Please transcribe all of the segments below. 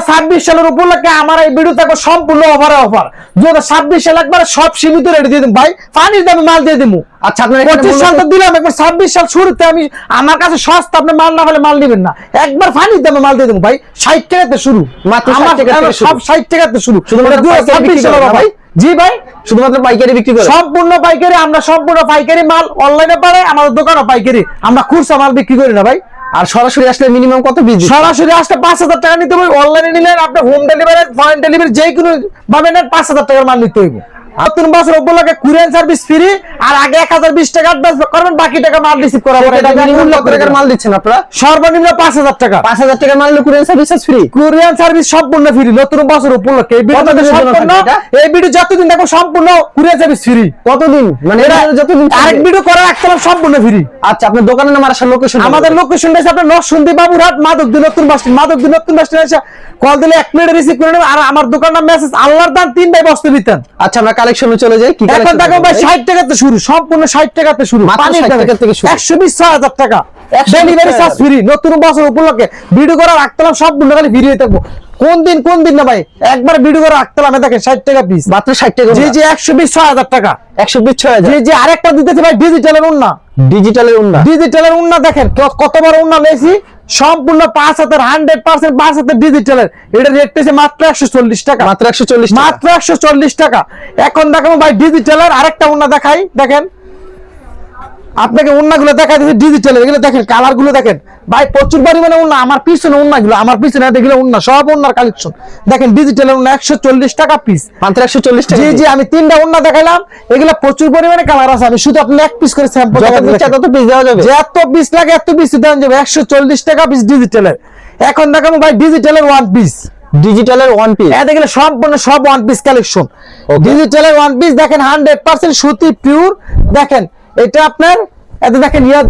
সালের উপলক্ষে আমার এই ভিডিও থাকবে সম্পূর্ণ অফারে অফার দু হাজার ছাব্বিশ সাল একবার সব সীমিত রেটে দিয়ে দিন ভাই পানির দামে মাল দিয়ে দিবো আচ্ছা আপনার এখানে পঁচিশ মূলত- সাল তো দিলাম একবার ছাব্বিশ সাল শুরুতে আমি আমার কাছে সস্তা আপনি মাল না হলে মাল নেবেন না। একবার ফানির দামে মাল দিয়ে দেবো ভাই টাকাতে শুরু। মাত্র 60 আমার থেকে সব টাকাতে শুরু। সাল ভাই জি ভাই। শুধুমাত্র পাইকারি বিক্রি করে সম্পূর্ণ পাইকারি আমরা সম্পূর্ণ পাইকারি মাল অনলাইনে পারে আমাদের দোকানও পাইকারি। আমরা খুচরা মাল বিক্রি করি না ভাই। আর সরাসরি আসলে মিনিমাম কত বিল সরাসরি আসলে পাঁচ হাজার টাকা নিতে হবে অনলাইনে নিলেন আপনার হোম ডেলিভারি ফরেন ডেলিভারি যে কোনো ভাবে নেন পাঁচ হাজার টাকার মাল নিতে হইব। নতুন বছর উপলক্ষে কুরিয়ান সার্ভিস ফ্রি আর আগে এক হাজার বিশ টাকা অ্যাডভান্স করবেন বাকি টাকা মাল রিসিভ করা হবে টাকার মাল দিচ্ছেন আপনারা। সর্বনিম্ন পাঁচ হাজার টাকা। পাঁচ হাজার টাকার মাল courier service free. Courier service সম্পূর্ণ ফ্রি নতুন বছর উপলক্ষে এই ভিডিও সম্পূর্ণ এই ভিডিও যতদিন দেখো সম্পূর্ণ কুরিয়ান সার্ভিস ফ্রি। কতদিন? মানে এটা যতদিন আরেক ভিডিও করা রাখতে সম্পূর্ণ ফ্রি। আচ্ছা আপনার দোকানের নাম আর লোকেশন আমাদের লোকেশন আছে আপনার নরসুন্দি বাবুরহাট মাধবদী নতুন বাস নতুন বাস কল দিলে এক মিনিট রিসিভ করে নেবে। আর আমার দোকান নাম মেসেজ আল্লাহর দান তিন ভাই বস্তু বিতান আচ্ছা আমরা কালেকশনে চলে যাই কি এখন দেখো ভাই দেখাবো ষাট টাকাতে শুরু সম্পূর্ণ ষাট টাকাতে শুরু 60 টাকা থেকে শুরু। একশো বিশ ছয় হাজার টাকা। ডেলিভারি চার্জ ফ্রি নতুন বছর উপলক্ষে ভিডিও করা রাখতাম সম্পূর্ণ খালি ভিডিও থাকব। কোন দিন কোন দিন না ভাই একবার ভিডিও করে রাখতাম দেখেন ষাট টাকা পিস মাত্র ষাট টাকা জি জি একশো বিশ ছয় হাজার টাকা। একশো বিশ ছয় হাজার। জি জি আরেকটা দিতেছি ভাই ডিজিটালের উন্না। ডিজিটালের উন্না। ডিজিটালের উন্না দেখেন কত বড় উন্না লেছি সম্পূর্ণ পাঁচ হাতের হান্ড্রেড পার্সেন্ট পাঁচ হাতের ডিজিটালের এটা রেট হচ্ছে মাত্র একশো চল্লিশ টাকা। মাত্র একশো চল্লিশ মাত্র একশো চল্লিশ টাকা। এখন দেখাবো ভাই ডিজিটালের আরেকটা ওনা দেখাই দেখেন। আপনাকে উন্নাগুলো দেখা দিচ্ছি ডিজিটাল এগুলো দেখেন কালারগুলো দেখেন। ভাই প্রচুর পরিমাণে উন্না। আমার পিছনে উন্নাগুলো আমার পিছনে দেখলে উন্না সব উন্নার কালেকশন দেখেন ডিজিটালের উন্না একশো চল্লিশ টাকা পিস মাত্র একশো চল্লিশ টাকা জি জি আমি তিনটা উন্না দেখাইলাম। এগুলো প্রচুর পরিমাণে কালার আছে। আমি শুধু আপনি এক পিস করে স্যাম্পল যত তত পিস দেওয়া যাবে। এত পিস লাগে এত পিস দেওয়া যাবে। একশো চল্লিশ টাকা পিস ডিজিটালের এখন দেখাবো ভাই ডিজিটালের ওয়ান পিস ডিজিটালের ওয়ান পিস এটা দেখলে সম্পূর্ণ সব ওয়ান পিস কালেকশন. ডিজিটালের ওয়ান পিস দেখেন হান্ড্রেড পার্সেন্ট সুতি পিওর দেখেন এটা আপনার এতে দেখেন ইয়া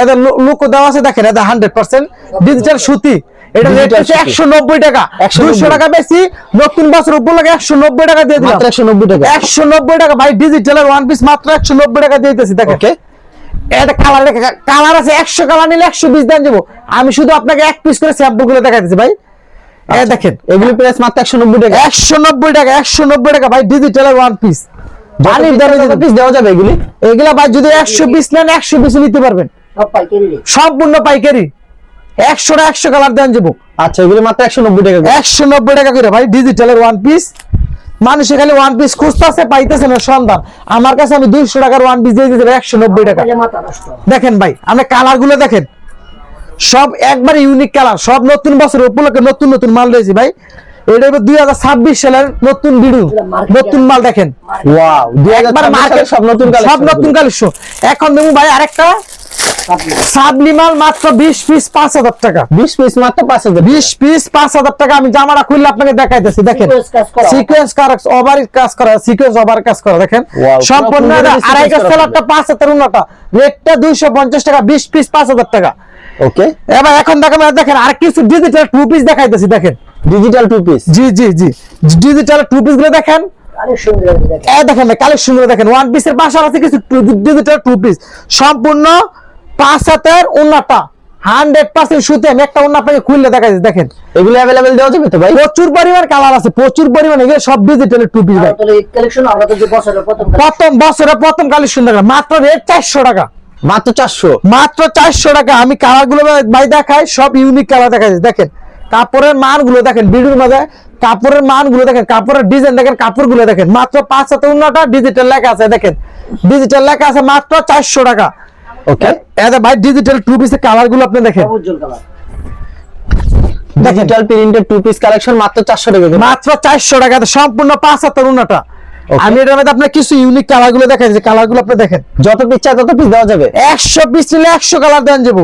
এতে লোক দেওয়া আছে দেখেন এটা হান্ড্রেড পার্সেন্ট ডিজিটাল সুতি। এটা রেট হচ্ছে একশো নব্বই টাকা। 190 দুইশো টাকা বেশি নতুন বছর উপলক্ষে একশো নব্বই টাকা দিয়ে দিলাম। একশো নব্বই টাকা। একশো নব্বই টাকা ভাই ডিজিটালের ওয়ান পিস মাত্র একশো নব্বই টাকা দিয়ে দিতেছি দেখেন। এটা কালার কালার আছে একশো কালার নিলে একশো বিশ দাম দেবো। আমি শুধু আপনাকে এক পিস করে স্যাম্পলগুলো দেখা ভাই। এ দেখেন। এগুলি প্রাইস মাত্র একশো নব্বই টাকা। একশো নব্বই টাকা একশো নব্বই টাকা ভাই ডিজিটালের ওয়ান পিস পানির দামে কত পিস দেওয়া যাবে এগুলি এগুলা ভাই যদি একশো পিস নেন একশো পিস নিতে পারবেন। সম্পূর্ণ পাইকারি। একশো না একশো কালার দেন যাব। আচ্ছা এগুলি মাত্র একশো নব্বই টাকা। একশো নব্বই টাকা করে ভাই ডিজিটালের ওয়ান পিস মানুষে খালি ওয়ান পিস খুঁজতেছে পাইতেছে না সন্ধান আমার কাছে আমি দুইশো টাকার ওয়ান পিস দিয়ে দিতে একশো নব্বই টাকা। দেখেন ভাই আমরা কালারগুলো দেখেন। সব একবার ইউনিক কালার সব নতুন বছর উপলক্ষে নতুন নতুন মাল রয়েছে ভাই। এটা হলো দুই হাজার ছাব্বিশ সালের নতুন ভিডিও নতুন মাল দেখেন। সব নতুন সব নতুন। কালেকশন এখন ভাই আরেকটা সাবলিমাল মাত্র বিশ পিস পাঁচ হাজার টাকা। বিশ পিস মাত্র পাঁচ হাজার বিশ পিস পাঁচ হাজার টাকা আমি জামাটা খুললে আপনাকে দেখাইতেছি দেখেন। সিকোয়েন্স ওভার কাজ করা সিকোয়েন্স ওভার কাজ করা দেখেন। সম্পূর্ণ পুরো পুরো আড়াই গাছ পাঁচ হাজার উন্নটা রেটটা দুইশো পঞ্চাশ টাকা বিশ পিস পাঁচ হাজার টাকা। ওকে এবার এখন দেখেন দেখেন আর কিছু ডিজিটাল টু পিস দেখাইতেছি দেখেন। ডিজিটাল টু পিস জি জি জি। ডিজিটাল টু পিসগুলো দেখেন। দেখেন। কালেকশনগুলো দেখেন। ওয়ান পিসের পাশাপাশি কিছু ডিজিটাল টু পিস সম্পূর্ণ পাঁচ হাতের উন্নাটা হান্ড্রেড পার্সেন্ট সুতে। আমি একটা উন্না আপনাকে খুললে দেখা যাচ্ছে দেখেন। এগুলি অ্যাভেলেবেল দেওয়া যাবে তো ভাই? প্রচুর পরিমাণ কালার আছে প্রচুর পরিমাণ। এগুলো সব ডিজিটালের টু পিস ভাই। তাহলে এই কালেকশন আমরা বছরের প্রথম প্রথম বছরে প্রথম কালেকশন দেখেন মাত্র রেট চারশো টাকা। মাত্র চারশো। মাত্র চারশো টাকা। আমি কালারগুলো ভাই দেখাই সব ইউনিক কালার দেখা যায় দেখেন কাপড়ের মানগুলো দেখেন ভিডিওর মধ্যে কাপড়ের মানগুলো দেখেন কাপড়ের ডিজাইন দেখেন কাপড়গুলো দেখেন। মাত্র পাঁচ হাতে উন্নটা ডিজিটাল লেখা আছে দেখেন। ডিজিটাল লেখা আছে মাত্র চারশো টাকা। ওকে এটা ভাই ডিজিটাল টু পিসের কালারগুলো আপনি দেখেন। Digital printed two piece collection মাত্র চারশো টাকা মাত্র চারশো টাকা সম্পূর্ণ পাঁচ হাতের উন্নটা. আমি এটার মধ্যে আপনার কিছু ইউনিক কালারগুলো দেখাই কালারগুলো আপনি দেখেন। যত পিস চাই তত পিস দেওয়া যাবে। একশো পিস নিলে একশো কালার দেন যাব।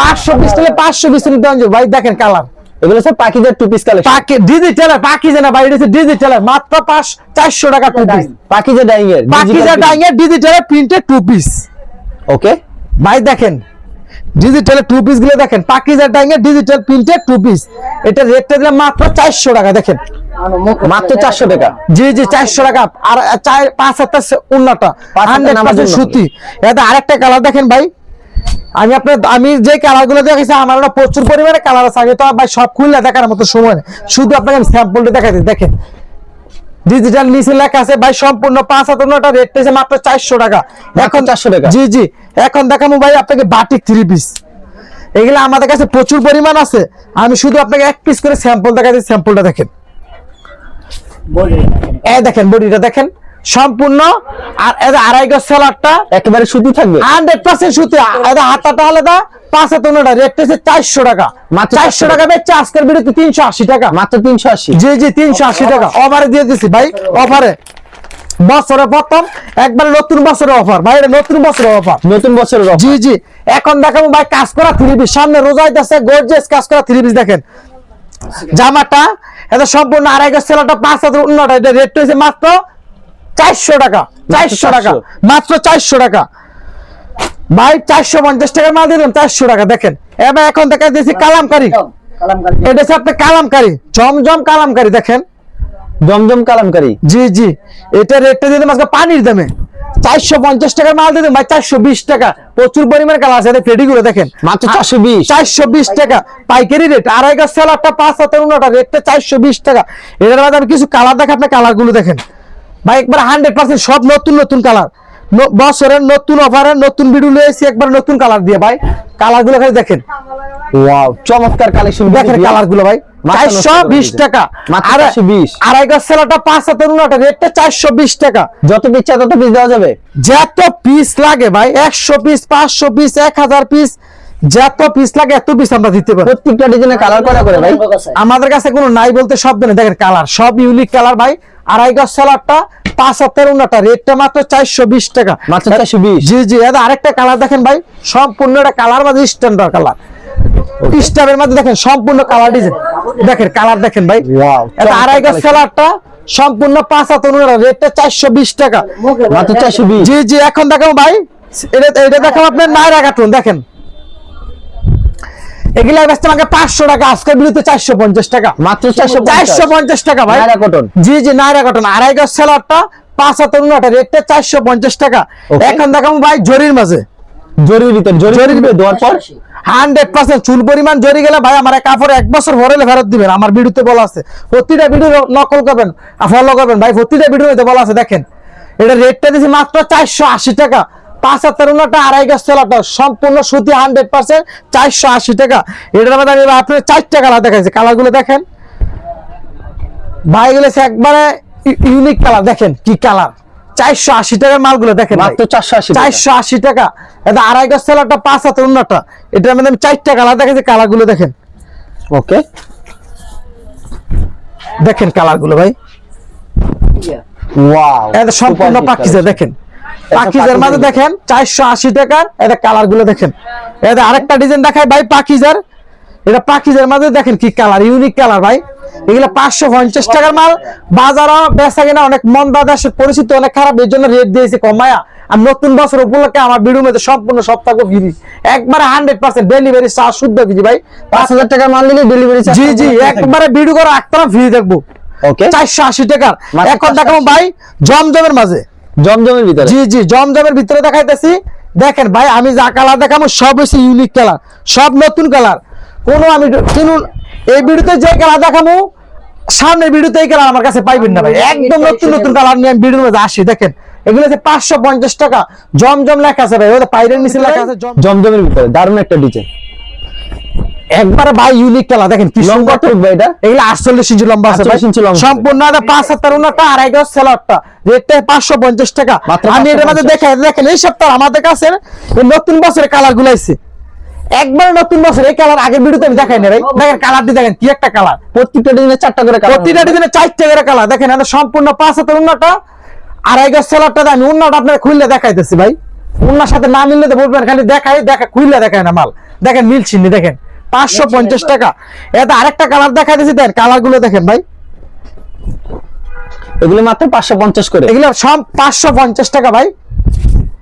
পাঁচশো পিস নিলে পাঁচশো পিস নিলে দেন যাব। ভাই দেখেন কালার এগুলো সব পাখিদের টু পিস কালেকশন পাকি ডিজিটাল ভাই এটা ডিজিটাল মাত্র পাঁচ চারশো টাকা টু পিস পাখি যে ডাইং এর যা ডাইয়ে digital printed two piece okay ভাই দেখেন ডিজিটাল টু পিসগুলো দেখেন। পাকি যা ডাইয়ে ডিজিটাল প্রিন্টেড টু পিস এটা রেটটা দিলাম মাত্র চারশো টাকা দেখেন। মাত্র চারশো টাকা। জি জি চারশো টাকা। আর পাঁচ হাজার উন্নটা। সুতি। এটা আরেকটা কালার দেখেন ভাই। আমি আপনার আমি যে কালারগুলো দেখেছি আমার ওটা প্রচুর পরিমাণে কালার আছে। আমি তো ভাই সব খুললে দেখার মতো সময় নেই। শুধু আপনাকে আমি স্যাম্পলটা দিই, দেখেন। ডিজিটাল নিচে লেখা আছে ভাই সম্পূর্ণ পাঁচ হাত রেট পেয়েছে মাত্র চারশো টাকা। এখন 400 টাকা? জি জি। এখন দেখাবো ভাই আপনাকে বাটিক থ্রি পিস এগুলো আমাদের কাছে প্রচুর পরিমাণ আছে। আমি শুধু আপনাকে এক পিস করে স্যাম্পল দেখা দিই স্যাম্পলটা দেখেন। দেখেন। বডিটা দেখেন। সম্পূর্ণ আর আড়াই গজ সেলারটা একেবারে সুতি থাকবে। হান্ড্রেড পার্সেন্ট সুতি। হাতাটা আলাদা পাঁচ হাত রেট পেয়েছে চারশো টাকা। চারশো টাকা বেচছে আজকের বিরুদ্ধে তিনশো আশি টাকা। মাত্র তিনশো আশি। জি জি তিনশো আশি টাকা। অফারে দিয়ে দিছি ভাই। অফারে বছরে প্রথম একবার নতুন বছরের অফার ভাই নতুন বছরের অফার নতুন বছরের জি জি। এখন দেখাবো ভাই কাজ করা থ্রি পিস সামনে রোজা আছে গর্জিয়াস কাজ করা থ্রি পিস দেখেন। জামাটা এটা সম্পূর্ণ আড়াই গজ সেলাটা পাঁচ হাজার উন্নটা এটা রেট হয়েছে মাত্র চারশো টাকা চারশো টাকা মাত্র চারশো টাকা। ভাই চারশো পঞ্চাশ টাকার মাল দিলাম চারশো টাকা দেখেন। এবার এখন দেখা দিয়েছি কালামকারি। এটা হচ্ছে আপনার কালামকারি জমজম কালামকারি দেখেন। জমজম কালামকারি? জি জি। এটা রেটটা দিলাম আজকে পানির দামে। চারশো পঞ্চাশ টাকার মাল দিলাম ভাই চারশো বিশ টাকা। প্রচুর পরিমাণে কালার আছে পেটি গুলো দেখেন। মাত্র চারশো বিশ। চারশো বিশ টাকা। পাইকারি রেট আড়াই গাছ সেলারটা পাঁচ হাতের উন্নটা রেটটা চারশো বিশ টাকা। এটার মধ্যে আমি কিছু কালার দেখে আপনার কালারগুলো দেখেন। ভাই একবার হান্ড্রেড পার্সেন্ট সব নতুন নতুন কালার বছরের নতুন অফারের নতুন ভিডিও লিয়েছি একবার নতুন কালার দিয়ে। ভাই কালারগুলো খালি দেখেন। ওয়াও চমৎকার কালেকশন দেখেন কালারগুলো ভাই। চারশো বিশ টাকা। মাত্র আর 420 আড়াই গাছ সেলারটা পাঁচ হাতের রেটটা চারশো বিশ টাকা। যত তত পিস দেওয়া যাবে। যত পিস লাগে ভাই একশো পিস পাঁচশো পিস এক হাজার পিস যত পিস লাগে এত পিস আমরা দিতে পারি। প্রত্যেকটা ডিজাইনে কালার করা করে ভাই। আমাদের কাছে কোনো নাই বলতে সব দিনে দেখেন কালার সব ইউনিক কালার ভাই। আড়াই গজ সেলারটা পাঁচ হাতের উন্নটা রেটটা মাত্র চারশো বিশ টাকা। মাত্র 420 জি জি এটা আরেকটা কালার দেখেন ভাই। সম্পূর্ণ একটা কালার মাঝে স্ট্যান্ডার্ড কালার স্টারের মধ্যে দেখেন সম্পূর্ণ কালার ডিজাইন দেখেন কালার দেখেন ভাই। এটা আড়াই গজ চমৎকার সম্পূর্ণ পাঁচ উন্নটা রেটটা চারশো বিশ টাকা। মাত্র চারশো বিশ। জি জি এখন দেখাবো ভাই। এটা এটা দেখাবো আপনার নায়রা কার্টুন দেখেন। এগুলা বেচতে আমাকে পাঁচশো টাকা বিরুদ্ধে চারশো পঞ্চাশ টাকা। মাত্র চারশো চারশো পঞ্চাশ টাকা ভাই। নায়রা cotton। জি জি নায়রা কটন আড়াই গজ সেলারটা পাঁচ হাতের উন্নটা রেটটা চারশো পঞ্চাশ টাকা। এখন দেখাবো ভাই জরির মাঝে। জরির ভিতর জরি জরির দিবে দেওয়ার পর? হান্ড্রেড পার্সেন্ট চুল পরিমাণ জরি গেলে ভাই আমার কাপড় এক বছর ভরেলে ফেরত দিবেন। আমার ভিডিওতে বলা আছে। প্রতিটা ভিডিও নকল করবেন ফলো করবেন। ভাই, প্রতিটা ভিডিওতে বলা আছে, দেখেন। এটা রেটটা দিয়েছি মাত্র চারশো আশি টাকা। পাঁচ হাজার উন্নটা আড়াই গাছ তেলাটা সম্পূর্ণ সুতি হান্ড্রেড পার্সেন্ট চারশো আশি টাকা। এটার মধ্যে আমি আপনার চারটা কালার দেখাইছি। কালারগুলো দেখেন। ভাই গুলো একবারে ইউনিক কালার দেখেন কি কালার চারশো আশি টাকার মালগুলো দেখেন। মাত্র 480 টাকা। চারশো আশি টাকা। এটা আড়াই গজ সেলারটা পাঁচ উন্নটা এটার মধ্যে আমি চারটা কালার দেখেছি কালারগুলো দেখেন। ওকে। দেখেন কালারগুলো ভাই। ওয়াও এটা সম্পূর্ণ পাকিজা দেখেন। পাকিজার মাঝে দেখেন। চারশো আশি টাকার এটা কালারগুলো দেখেন। এটা আরেকটা ডিজাইন দেখায় ভাই পাকিজার এটা পাকিজার মাঝে দেখেন কি কালার ইউনিক কালার ভাই। এগুলো পাঁচশো পঞ্চাশ টাকার মাল। বাজারও বেচা কিনা অনেক মন্দা দেশের পরিস্থিতি অনেক খারাপ এর জন্য রেট দিয়েছি কমায়া আর নতুন বছর উপলক্ষে আমার মধ্যে সম্পূর্ণ সপ্তাহ ফ্রি একবারে হান্ড্রেড পার্সেন্ট ডেলিভারি চার্জ শুদ্ধ ফ্রি ভাই। পাঁচ হাজার টাকার মাল নিলে ডেলিভারি জি জি একবারে ভিডিও করে একটা ফ্রি দেখব। ওকে চারশো আশি টাকার। এখন 480 দেখাবো ভাই জমজমের মাঝে। জমজমের ভিতরে? জি জি জমজমের ভিতরে দেখাইতেছি। দেখেন ভাই আমি যা কালার দেখাবো সব হচ্ছে ইউনিক কালার সব নতুন কালার কোনো আমি কিনুন এই ভিডিওতে যে কালার দেখাবো সামনের ভিডিওতে এই কালার আমার কাছে পাইবেন না ভাই। একদম নতুন নতুন কালার। নিয়ে আমি ভিডিওর মধ্যে আসি দেখেন। এগুলো হচ্ছে পাঁচশো পঞ্চাশ টাকা জমজম লেখা আছে ভাই ওদের পাইরের নিচে লেখা আছে জম- জমজমের ভিতরে দারুণ একটা ডিজাইন। একবারে ভাই ইউনিক কালার দেখেন কি লম্বা সুন্দর। টুক ভাই এটা? এগুলো আটচল্লিশ ইঞ্চি লম্বা আছে ভাই। 48 ইঞ্চি লম্বা। সম্পূর্ণ এটা পাঁচ হাজার উনাটা আড়াই গজ সেলারটা। রেটটা পাঁচশো পঞ্চাশ টাকা। মাত্র আমি এটার মধ্যে 550 দেখে দেখেন এই সপ্তাহ আমাদের কাছে এই নতুন বছরের কালারগুলো আইছে। একবার নতুন বছর এই কালার আগের ভিডিওতে আমি দেখাই না ভাই। দেখেন কালারটি দেখেন কি একটা কালার প্রত্যেকটা ডিজাইনে চারটা করে কালার প্রতিটা ডিজাইনে চারটে করে কালার দেখেন এটা সম্পূর্ণ পাঁচ হাজার উন্নটা আড়াই গজ সেলারটা আমি উন্নটা আপনার খুললে দেখাইতেছি ভাই। উন্নার সাথে না মিললে তো বলবেন খালি দেখাই দেখা খুললে দেখায় না মাল। দেখেন মিলছিনি দেখেন। পাঁচশো পঞ্চাশ টাকা। এটা আরেকটা কালার দেখাইতেছি দেন কালারগুলো দেখেন ভাই। এগুলো মাত্র পাঁচশো পঞ্চাশ করে। এগুলো সব পাঁচশো পঞ্চাশ টাকা ভাই।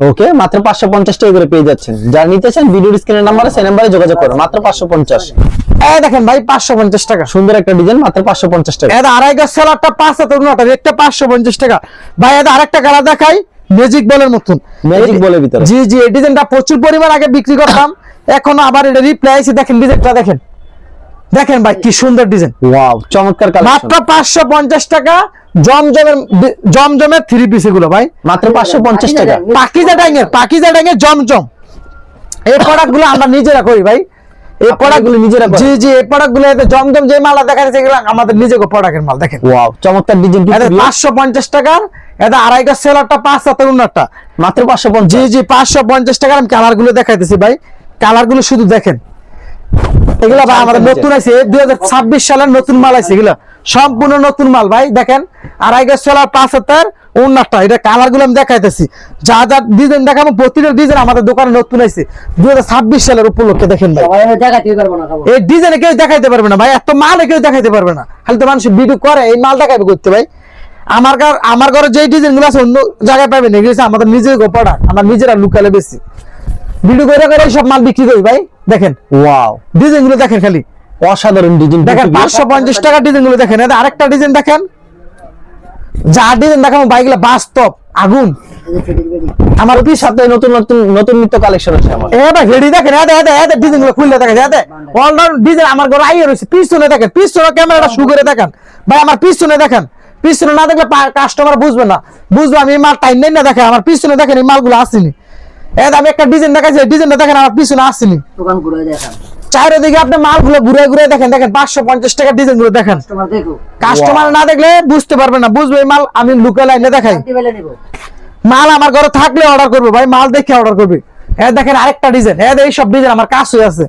ওকে মাত্র পাঁচশো পঞ্চাশ টাকা করে পেয়ে যাচ্ছেন। যারা নিতে চান ভিডিওর স্ক্রিনের নাম্বারে সেই নাম্বারে যোগাযোগ করুন মাত্র পাঁচশো পঞ্চাশ। এই দেখেন ভাই পাঁচশো পঞ্চাশ টাকা। সুন্দর একটা ডিজাইন মাত্র পাঁচশো পঞ্চাশ টাকা। এটা আড়াই গাছ সেলারটা পাঁচ হাজার উন্নটা রেটটা পাঁচশো পঞ্চাশ টাকা। ভাই এটা আরেকটা কালার দেখাই ম্যাজিক বলের মতন। এই- বলের ভিতরে। জি জি এই ডিজাইনটা প্রচুর পরিমাণ আগে বিক্রি করতাম। এখন আবার এটা রিপ্লাই আছে দেখেন ডিজাইনটা দেখেন। দেখেন ভাই কি সুন্দর ডিজাইন ওয়াও চমৎকার কালেকশন মাত্র পাঁচশো পঞ্চাশ টাকা জমজমের জমজমের থ্রি পিস এগুলো ভাই। মাত্র পাঁচশো পঞ্চাশ টাকা। পাকিজা ডাইঙের পাকিজা ডাইঙের জমজম। এই প্রোডাক্টগুলো আমরা নিজেরা করি ভাই। এই প্রোডাক্টগুলো নিজেরা জি জি এই প্রোডাক্টগুলো এতে জমজম যে মালটা দেখা যাচ্ছে এগুলো আমাদের নিজেকে প্রোডাক্টের মাল দেখেন। ওয়াও চমৎকার ডিজাইন এটা পাঁচশো পঞ্চাশ টাকার এটা আড়াই গাছ সেলারটা পাঁচ হাতের উন্নতটা। মাত্র পাঁচশো জি জি পাঁচশো পঞ্চাশ টাকার আমি কালারগুলো দেখাইতেছি ভাই। কালারগুলো শুধু দেখেন। এগুলো ভাই আমাদের নতুন আছে দুই হাজার ছাব্বিশ সালের নতুন মাল আছে এগুলো। সম্পূর্ণ নতুন মাল ভাই দেখেন। আড়াই গাছ সেলার পাঁচ উন্নতটা এটা কালারগুলো আমি দেখাইতেছি। যা যা ডিজাইন দেখাবো প্রতিটা ডিজাইন আমাদের দোকানে নতুন আছে। দুই হাজার ছাব্বিশ সালের উপলক্ষে দেখেন ভাই। এই ডিজাইনে কেউ দেখাইতে পারবে না ভাই। এত মাল কেউ দেখাইতে পারবে না। খালি তো মানুষ ভিডিও করে এই মাল দেখাবে করতে ভাই। আমার ঘর আমার ঘরে যে ডিজাইনগুলো আছে অন্য জায়গায় পাবেন। এগুলো আমাদের নিজের প্রোডাক্ট আমরা নিজেরা লুকালে বেশি। ভিডিও করে করে সব মাল বিক্রি করি ভাই দেখেন। ওয়াও ডিজাইনগুলো দেখেন খালি। অসাধারণ ডিজাইন দেখেন পাঁচশো পঞ্চাশ টাকা ডিজাইনগুলো দেখেন আরেকটা ডিজাইন দেখেন। যা ডিজাইন দেখাবো ভাইগুলো বাস্তব আগুন। আমার অতি সাথে নতুন নতুন নতুন নিত্য কালেকশন আছে আমার। এ ভাই হেডি দেখেন এদে এদে এদে ডিজাইনগুলো খুললে দেখেন এদে অলরাউন্ড ডিজাইন আমার ঘরে আইয়ে রয়েছে পিছনে দেখেন পিছনে ক্যামেরাটা শু করে দেখেন। ভাই আমার পিছনে দেখেন পিছনে না দেখলে কাস্টমার বুঝবে না। বুঝবে আমি মাল টাইম নেই না দেখেন আমার পিছনে দেখেন এই মালগুলো আসেনি। আমি একটা ডিজাইন দেখাচ্ছি ডিজাইনটা দেখেন আমার পিছনে আসেনি। দোকান ঘুরে দেখান। চারিদিকে আপনি মালগুলো ঘুরে ঘুরে দেখেন দেখেন পাঁচশো পঞ্চাশ টাকা ডিজাইনগুলো দেখেন। কাস্টমার না দেখলে বুঝতে পারবে না বুঝবে মাল আমি লুকে লাইনে দেখাই। মাল আমার ঘরে থাকলে অর্ডার করবে ভাই মাল দেখে অর্ডার করবে। হ্যাঁ দেখেন আরেকটা ডিজাইন হ্যাঁ এই সব ডিজাইন আমার কাজ হয়ে আছে।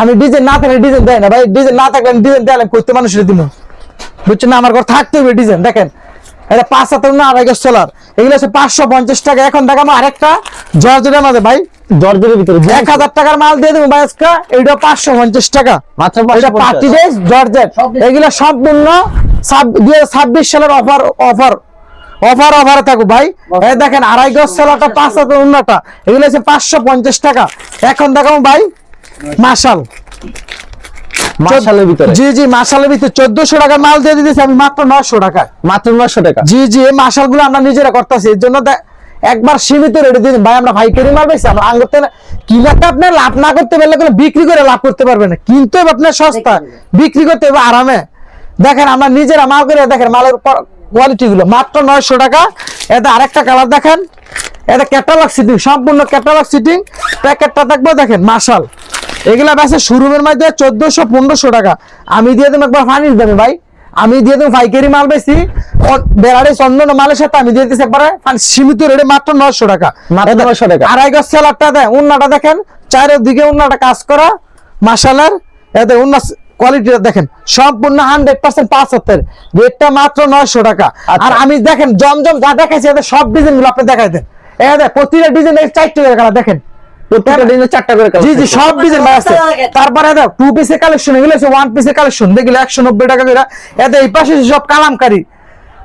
আমি ডিজাইন না থাকলে ডিজাইন দেয় না ভাই ডিজাইন না থাকলে ডিজাইন দেয় করতে মানুষের দিব বুঝছেন না আমার ঘর থাকতে হবে ডিজাইন দেখেন। এটা পাঁচ হাতে না আড়াই গাছ সোলার এগুলো হচ্ছে পাঁচশো পঞ্চাশ টাকা। এখন দেখাবো আরেকটা জর্জেটের মাঝে ভাই। জর্জের ভিতরে এক হাজার টাকার মাল দিয়ে দেবো ভাই আজকে। এইটা পাঁচশো পঞ্চাশ টাকা। মাত্র ড্রেস জর্জেট। এগুলো সম্পূর্ণ দুই ছাব্বিশ সালের অফার অফার। অফার অফারে থাকুক ভাই। এই দেখেন আড়াই গজ সেলাটা পাঁচ হাজার উন্নটা এগুলো হচ্ছে পাঁচশো পঞ্চাশ টাকা। এখন দেখাবো ভাই মাসাল মার্শালের ভিতরে। জি জি মাসালের ভিতরে। চোদ্দশো টাকা মাল দিয়ে দিতেছি আমি মাত্র নশো টাকা মাত্র নশো টাকা? জি জি এই মাসালগুলো আমরা নিজেরা করতেছি। এর জন্য একবার সীমিত রেটে দিন। ভাই আমরা ভাইকারি মাল বেশি আমরা আঙ্গুতে কিনাতে আপনি লাভ না করতে পারলে কোনো বিক্রি করে লাভ করতে পারবেন না। কিন্তু আপনার সস্তা বিক্রি করতে হবে আরামে। দেখেন আমরা নিজেরা মাল করে দেখেন মালের কোয়ালিটি গুলো মাত্র নয়শো টাকা। এটা আরেকটা কালার দেখেন। এটা ক্যাটালগ সিটিং সম্পূর্ণ ক্যাটালগ সিটিং প্যাকেটটা দেখব দেখেন মার্শাল এগুলা বেসে শোরুমের মধ্যে চোদ্দশো পনেরোশো টাকা। আমি দিয়ে দেবো একবার ফানির দামে ভাই। আমি দিয়ে দেবো পাইকারি মাল বেশি। বেড়ারে চন্দন মালের সাথে আমি দিয়ে দিচ্ছি একবারে সীমিত রেটে মাত্র নয়শো টাকা। 900 টাকা। আড়াই গজ সেলারটা দেয় উন্নাটা দেখেন চারের চারিদিকে উন্নাটা কাজ করা মাসালার এতে উন্না কোয়ালিটিটা দেখেন সম্পূর্ণ হান্ড্রেড পার্সেন্ট পাঁচ হাতের। রেটটা মাত্র নয়শো টাকা। আচ্ছা। আর আমি দেখেন জমজম যা দেখাইছি এদের সব ডিজাইনগুলো আপনি দেখাই দেন। এ দেখ প্রতিটা ডিজাইন চারটে কালার দেখেন। প্রত্যেকটা ডিজাইন চারটা করে জি জি সব ডিজাইন আছে। তারপরে দাও টু পিসের কালেকশন এগুলো হচ্ছে ওয়ান পিসের কালেকশন দেখলে একশো নব্বই টাকা করে। এতে এই পাশে সব কালামকারি।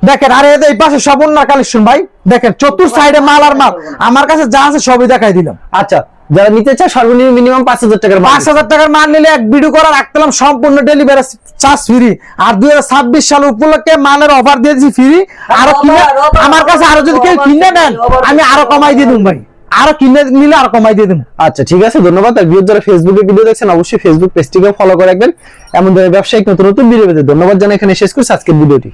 দেখেন আরে এই পাশে সব অন্য কালেকশন ভাই। দেখেন চতুর সাইডে মাল আর মাল। আমার কাছে যা আছে সবই দেখাই দিলাম। আচ্ছা যারা নিতে চায় সর্বনিম্ন মিনিমাম পাঁচ হাজার টাকার পাঁচ হাজার টাকার মাল নিলে এক ভিডিও করা রাখতাম সম্পূর্ণ ডেলিভারি চার্জ ফ্রি আর দুই হাজার ছাব্বিশ সাল উপলক্ষে মালের অফার দিয়েছি ফ্রি আরও কিনে আমার কাছে আরও যদি কেউ কিনে নেন আমি আরও কমাই দিয়ে দেবো ভাই। আরও কিনে নিলে আর কমাই দিয়ে দেন আচ্ছা ঠিক আছে, ধন্যবাদ। আর ভিডিও যারা ফেসবুকে ভিডিও দেখছেন, অবশ্যই ফেসবুক পেজটিকে ফলো করে রাখবেন। এমন ধরনের ব্যবসায়িক নতুন নতুন ভিডিও পেতে ধন্যবাদ জানাই। এখানে শেষ করছি আজকের ভিডিওটি